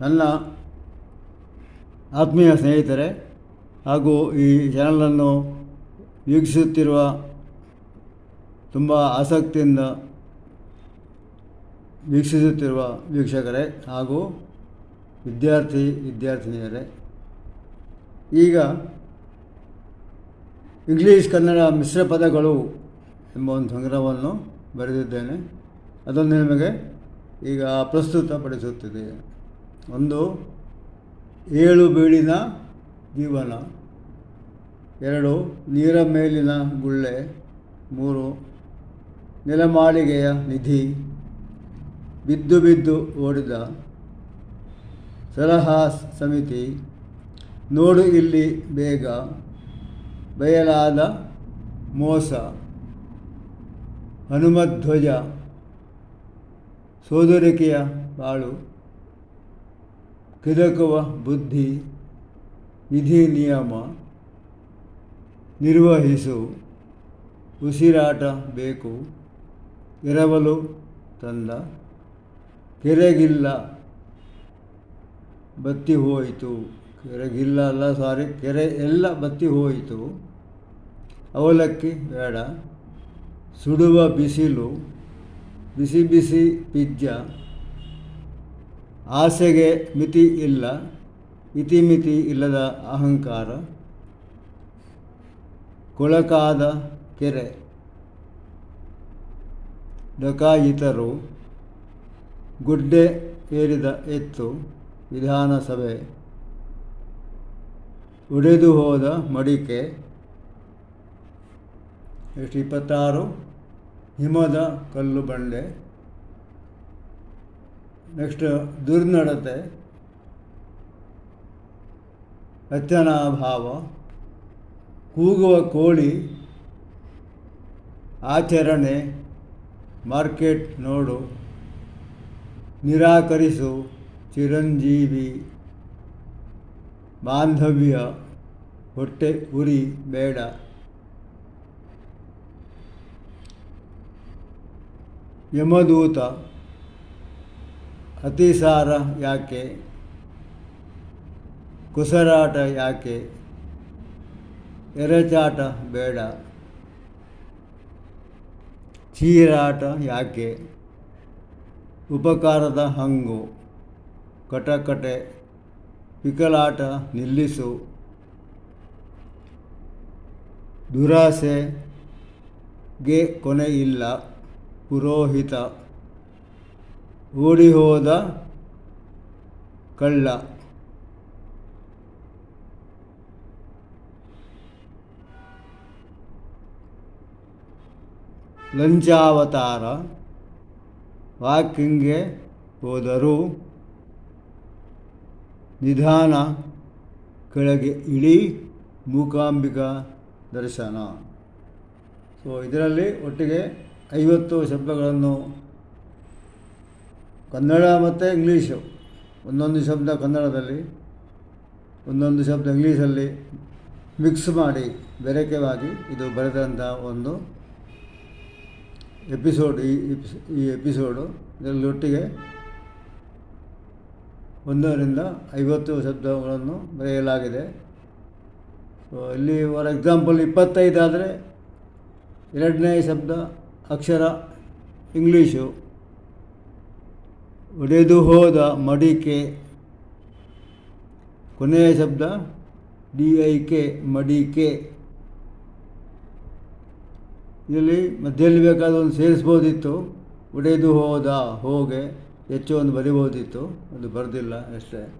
ನನ್ನ ಆತ್ಮೀಯ ಸ್ನೇಹಿತರೆ ಹಾಗೂ ಈ ಚಾನಲನ್ನು ವೀಕ್ಷಿಸುತ್ತಿರುವ ತುಂಬ ಆಸಕ್ತಿಯಿಂದ ವೀಕ್ಷಿಸುತ್ತಿರುವ ವೀಕ್ಷಕರೇ ಹಾಗೂ ವಿದ್ಯಾರ್ಥಿ ವಿದ್ಯಾರ್ಥಿನಿಯರೇ. ಈಗ ಇಂಗ್ಲೀಷ್ ಕನ್ನಡ ಮಿಶ್ರ ಪದಗಳು ಎಂಬ ಒಂದು ಸಂಗ್ರಹವನ್ನು ಬರೆದಿದ್ದೇನೆ. ಅದನ್ನು ನಿಮಗೆ ಈಗ ಪ್ರಸ್ತುತಪಡಿಸುತ್ತಿದೆ ಒಂದು ಏಳು ಬೀಳಿನ ಜೀವನ, ಎರಡು ನೀರ ಮೇಲಿನ ಗುಳ್ಳೆ, ಮೂರು ನೆಲಮಾಳಿಗೆಯ ನಿಧಿ, ಬಿದ್ದು ಬಿದ್ದು ಓಡಿದ ಸಲಹಾ ಸಮಿತಿ, ನೋಡು ಇಲ್ಲಿ ಬೇಗ, ಬಯಲಾದ ಮೋಸ, ಹನುಮಧ್ವಜ, ಸೋದರಿಕೆಯ ಬಾಳು. ಕಿದಕುವ ಬುದ್ಧಿ, ವಿಧಿ ನಿಯಮ, ನಿರ್ವಹಿಸು, ಉಸಿರಾಟ ಬೇಕು, ಎರವಲು ತಂದ, ಕೆರೆಗಿಲ್ಲ, ಬತ್ತಿ ಹೋಯಿತು. ಕೆರೆಗಿಲ್ಲ ಅಲ್ಲ, ಸಾರಿ, ಕೆರೆ ಎಲ್ಲ ಬತ್ತಿ ಹೋಯಿತು. ಅವಲಕ್ಕಿ ಬೇಡ. ಸುಡುವ ಬಿಸಿಲು, ಬಿಸಿ ಬಿಸಿ ಪಿಜ್ಜ ಆಸೆಗೆ ಮಿತಿ ಇಲ್ಲ, ಇತಿಮಿತಿ ಇಲ್ಲದ ಅಹಂಕಾರ, ಕೊಳಕಾದ ಕೆರೆ, ಡಕಾಯಿತರು, ಗುಡ್ಡೆ ಏರಿದ ಎತ್ತು, ವಿಧಾನಸಭೆ, ಒಡೆದು ಹೋದ ಮಡಿಕೆ ಎಷ್ಟು ಇಪ್ಪತ್ತಾರು ಹಿಮದ ಕಲ್ಲು ಬಂಡೆ ನೆಕ್ಸ್ಟ್ ದುರ್ನಡತೆ ರಚನಾಭಾವ ಕೂಗುವ ಕೋಳಿ, ಆಚರಣೆ, ಮಾರ್ಕೆಟ್ ನೋಡು, ನಿರಾಕರಿಸು ಚಿರಂಜೀವಿ, ಬಾಂಧವ್ಯ, ಹೊಟ್ಟೆ ಉರಿ ಬೇಡ. ಯಮದೂತ ಅತಿಸಾರ ಯಾಕೆ? ಕುಸರಾಟ ಯಾಕೆ? ಎರಚಾಟ ಬೇಡ. ಚೀರಾಟ ಯಾಕೆ? ಉಪಕಾರದ ಹಂಗು. ಕಟಕಟೆ. ಪಿಕಲಾಟ ನಿಲ್ಲಿಸು. ದುರಾಸೆಗೆ ಇಲ್ಲ ಪುರೋಹಿತ. ಓಡಿ ಹೋದ ಕಳ್ಳ. ಲಂಚಾವತಾರ ವಾಕಿಂಗ್ಗೆ ಹೋದರೂ. ನಿಧಾನ ಕೆಳಗೆ ಇಳಿ ಮೂಕಾಂಬಿಕಾ ದರ್ಶನ. ಸೊ ಇದರಲ್ಲಿ ಒಟ್ಟಿಗೆ ಐವತ್ತು ಶಬ್ದಗಳನ್ನು ಕನ್ನಡ ಮತ್ತು ಇಂಗ್ಲೀಷು. ಒಂದೊಂದು ಶಬ್ದ ಕನ್ನಡದಲ್ಲಿ, ಒಂದೊಂದು ಶಬ್ದ ಇಂಗ್ಲೀಷಲ್ಲಿ ಮಿಕ್ಸ್ ಮಾಡಿ ಬೆರಕೆವಾಗಿ ಇದು ಬರೆದಂಥ ಒಂದು ಎಪಿಸೋಡ್, ಈ ಈ ಎಪಿಸೋಡು ಇದರಲ್ಲಿ ಒಟ್ಟಿಗೆ ಒಂದರಿಂದ ಐವತ್ತು ಶಬ್ದಗಳನ್ನು ಬರೆಯಲಾಗಿದೆ. ಸೊ ಇಲ್ಲಿ ಫಾರ್ ಎಕ್ಸಾಂಪಲ್ ಇಪ್ಪತ್ತೈದಾದರೆ ಎರಡನೇ ಶಬ್ದ ಅಕ್ಷರ ಇಂಗ್ಲೀಷು. ಒಡೆದು ಹೋದ ಮಡಿಕೆ. ಕೊನೆಯ ಶಬ್ದ, ಡಿ ಐ ಕೆ, ಮಡಿಕೆ. ಇಲ್ಲಿ ಮಧ್ಯದಲ್ಲಿ ಬೇಕಾದ ಒಂದು ಸೇರಿಸ್ಬೋದಿತ್ತು. ಒಡೆದು ಹೋದ ಹೋಗೆ ಹೆಚ್ಚು ಒಂದು ಬರಿಬೋದಿತ್ತು. ಅದು ಬರೆದಿಲ್ಲ ಅಷ್ಟೇ.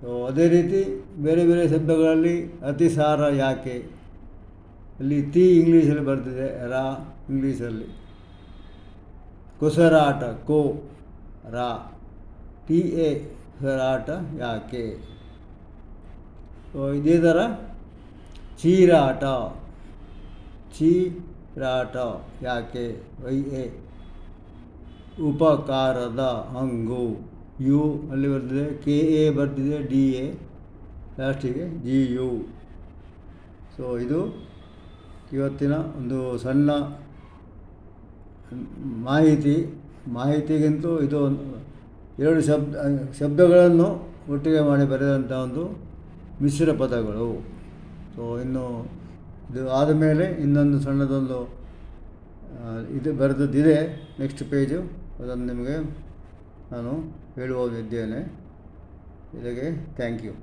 ಸೊ ಅದೇ ರೀತಿ ಬೇರೆ ಬೇರೆ ಶಬ್ದಗಳಲ್ಲಿ ಅತಿಸಾರ ಯಾಕೆ? ಅಲ್ಲಿ ತಿ ಇಂಗ್ಲೀಷಲ್ಲಿ ಬರ್ತಿದೆ ರಾ ಇಂಗ್ಲೀಷಲ್ಲಿ. ಕುಸರಾಟ ಕೋ ರಾ ಟಿ ಎ ಕುಸರಾಟ ಯಾಕೆ? ಇದೇ ಥರ? ಚೀರಾಟ. ಚೀರಾಟ ಯಾಕೆ? Y A. ಉಪಕಾರದ ಹಂಗು ಯು, ಅಲ್ಲಿ ಬರ್ತಿದೆ. ಕೆ ಎ ಬರ್ತಿದೆ, ಡಿ ಎ. ಲಾಸ್ಟಿಗೆ ಜಿ ಯು. ಸೊ, ಇದು ಇವತ್ತಿನ ಒಂದು ಸಣ್ಣ ಮಾಹಿತಿ, ಮಾಹಿತಿಗಿಂತೂ ಇದು ಎರಡು ಶಬ್ದ ಶಬ್ದಗಳನ್ನು ಒಟ್ಟಿಗೆ ಮಾಡಿ ಬರೆದಂಥ ಒಂದು ಮಿಶ್ರ ಪದಗಳು. ಸೊ ಇನ್ನು ಇದು ಆದಮೇಲೆ ಇನ್ನೊಂದು ಸಣ್ಣದೊಂದು ಇದು ಬರೆದದ್ದಿದೆ. ನೆಕ್ಸ್ಟ್ ಪೇಜು ಅದನ್ನು ನಿಮಗೆ ನಾನು ಹೇಳುವುದಿದ್ದೇನೆ ಇದಕ್ಕೆ ಥ್ಯಾಂಕ್ ಯು